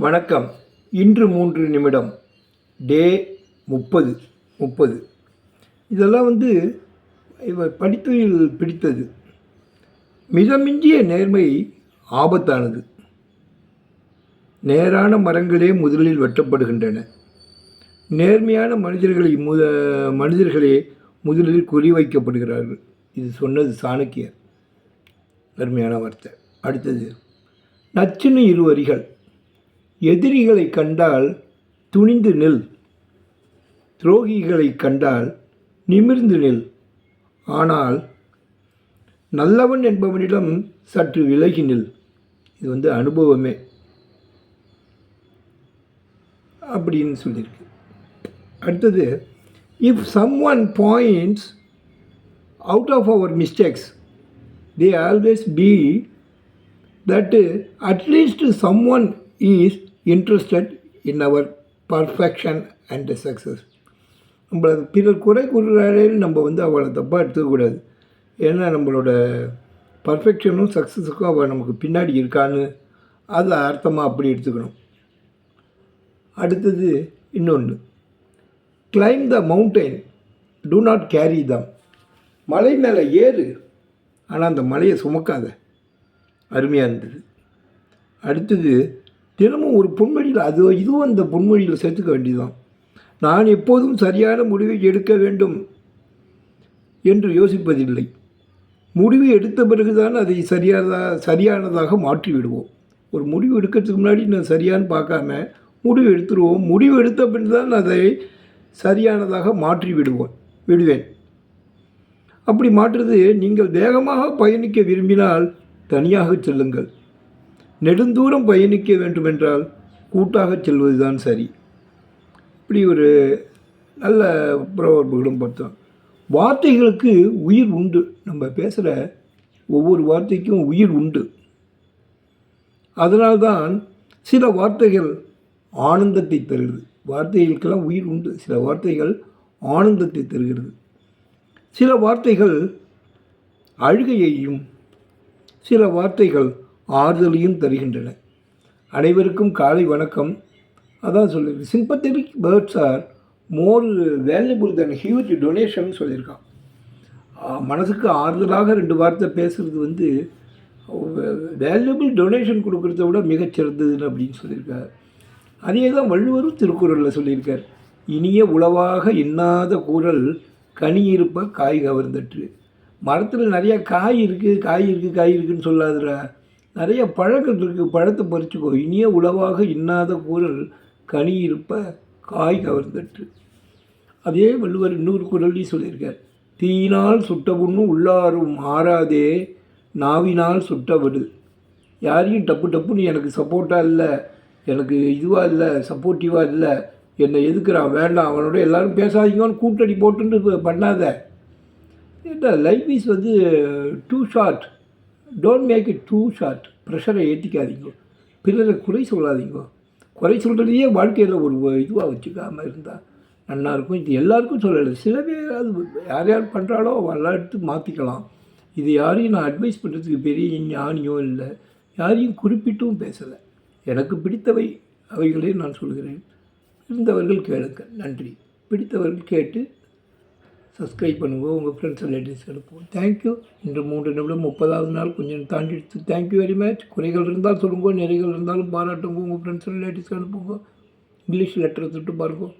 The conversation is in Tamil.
வணக்கம். இன்று மூன்று நிமிடம். டே முப்பது முப்பது. இதெல்லாம் வந்து இவர் படித்ததில் பிடித்தது. மிதமிஞ்சிய நேர்மை ஆபத்தானது. நேரான மரங்களே முதலில் வெட்டப்படுகின்றன. நேர்மையான மனிதர்களை முத மனிதர்களே முதலில் குறிவைக்கப்படுகிறார்கள் இது சொன்னது சாணக்கியர். அருமையான வார்த்தை. அடுத்தது நச்சுன்னு இரு வரிகள் எதிரிகளை கண்டால் துணிந்து நில். துரோகிகளை கண்டால் நிமிர்ந்து நில். ஆனால் நல்லவன் என்பவனிடம் சற்று விலகி நில். இது வந்து அனுபவமே. அப்படின்னு சொல்லியிருக்கு. அடுத்தது if some one points out of our mistakes they always be that at least some one is interested in our perfection and success நம்மளை பிறர் குறை கூறுறாரேன்னு நம்ம வந்து அவளை தப்பாக எடுத்துக்கக்கூடாது. ஏன்னா நம்மளோட பர்ஃபெக்ஷனும் சக்ஸஸுக்கும் அவள் நமக்கு பின்னாடி இருக்கான்னு அதை அர்த்தமாக அப்படி எடுத்துக்கணும். அடுத்தது இன்னொன்று. Climb the mountain to not carry them மலை மேலே ஏறு ஆனால் அந்த மலையை சுமக்காத. அருமையாக இருந்தது. அடுத்தது தினமும் ஒரு பொன்மொழியில் அது இதுவும் அந்த பொன்மொழியில் சேர்த்துக்க வேண்டியதுதான். நான் எப்போதும் சரியான முடிவை எடுக்க வேண்டும் என்று யோசிப்பதில்லை. முடிவு எடுத்த பிறகுதான் அதை சரியானதாக சரியானதாக மாற்றி விடுவோம் ஒரு முடிவு எடுக்கிறதுக்கு முன்னாடி நான் சரியான்னு பார்க்காம முடிவு எடுத்துருவோம். முடிவு எடுத்த பின் தான் அதை சரியானதாக மாற்றி விடுவோம் விடுவேன். அப்படி மாற்றுறது நீங்கள் வேகமாக பயணிக்க விரும்பினால் தனியாக செல்லுங்கள். நெடுந்தூரம் பயணிக்க வேண்டுமென்றால் கூட்டாக செல்வதுதான் சரி. இப்படி ஒரு நல்ல புறவர்புகளும் பார்த்தோம். வார்த்தைகளுக்கு உயிர் உண்டு. நம்ம பேசுகிற ஒவ்வொரு வார்த்தைக்கும் உயிர் உண்டு. அதனால்தான் சில வார்த்தைகள் ஆனந்தத்தை தருகிறது. வார்த்தைகளுக்கெல்லாம் உயிர் உண்டு. சில வார்த்தைகள் ஆனந்தத்தை தருகிறது. சில வார்த்தைகள் அழுகையையும் சில வார்த்தைகள் ஆறுதலையும் தருகின்றன. அனைவருக்கும் காலை வணக்கம். அதான் சொல்லியிருக்கு sympathetic birds are more valuable than huge donation சொல்லியிருக்கான். மனசுக்கு ஆறுதலாக ரெண்டு வார்த்தை பேசுகிறது வந்து வேல்யூபிள் டொனேஷன் கொடுக்குறத விட மிகச்சிறந்தது அப்படின்னு சொல்லியிருக்கார். அதே தான் வள்ளுவரும் திருக்குறளில் சொல்லியிருக்கார். இனிய உளவாக எண்ணாத கூறல் கனி இருப்ப காய் கவர்ந்தற்று. மரத்தில் நிறைய காய் இருக்குது காய் இருக்குது காய் இருக்குதுன்னு சொல்லாதுடா. நிறைய பழங்கள் இருக்குது பழத்தை பறிச்சுக்கோ. இனிய உளவாக இன்னாத குரல் கனி இருப்ப காய் கவர்ந்தற்று. அதே வள்ளுவர் இன்னொரு குரல்லையும் சொல்லியிருக்கார். தீயினால் சுட்ட புண்ணும் உள்ளாரும் ஆறாதே நாவினால் சுட்டவிடு. யாரையும் டப்பு டப்புன்னு எனக்கு சப்போர்ட்டாக இல்லை எனக்கு இதுவாக இல்லை சப்போர்ட்டிவாக இல்லை என்னை எதுக்குறான் வேண்டாம் அவனோட எல்லாரும் பேசாதீங்கன்னு கூட்டடி போட்டுன்னு பண்ணாத. என்ன லைஃப் இஸ் வந்து too short. Don't make it too short ப்ரெஷரை ஏற்றிக்காதீங்க பிறரை குறை சொல்லாதீங்க. குறை சொல்கிறதையே வாழ்க்கையில் ஒரு இதுவாக வச்சுக்காமல் இருந்தால் நல்லாயிருக்கும் இது எல்லாருக்கும் சொல்லலை. சில பேர் அது யார் யார் பண்ணுறாலோ அவெல்லாம் எடுத்து மாற்றிக்கலாம் இது யாரையும் நான் அட்வைஸ் பண்ணுறதுக்கு பெரிய ஞானியோ இல்லை. யாரையும் குறிப்பிட்டும் பேசலை. எனக்கு பிடித்தவை அவைகளே நான் சொல்கிறேன். இருந்தவர்கள் கேளுங்கள். நன்றி. பிடித்தவர்கள் கேட்டு சப்ஸ்கிரைப் பண்ணுங்கள் உங்கள் ஃப்ரெண்ட்ஸ் ரிலேட்டிவ்ஸ் எடுப்போம் தேங்க்யூ இன்று மூன்று நிமிடம் முப்பதாவது நாள். கொஞ்சம் தாண்டி எடுத்து தேங்க்யூ வெரி மச் குறைகள் இருந்தால் சொல்லுங்க நிறைகள் இருந்தாலும் பாராட்டுங்க உங்கள் ஃப்ரெண்ட்ஸ் ரிலேட்டிவ்ஸ் அனுப்புங்க இங்கிலீஷ் லெட்டர் தொட்டு பாருங்கள்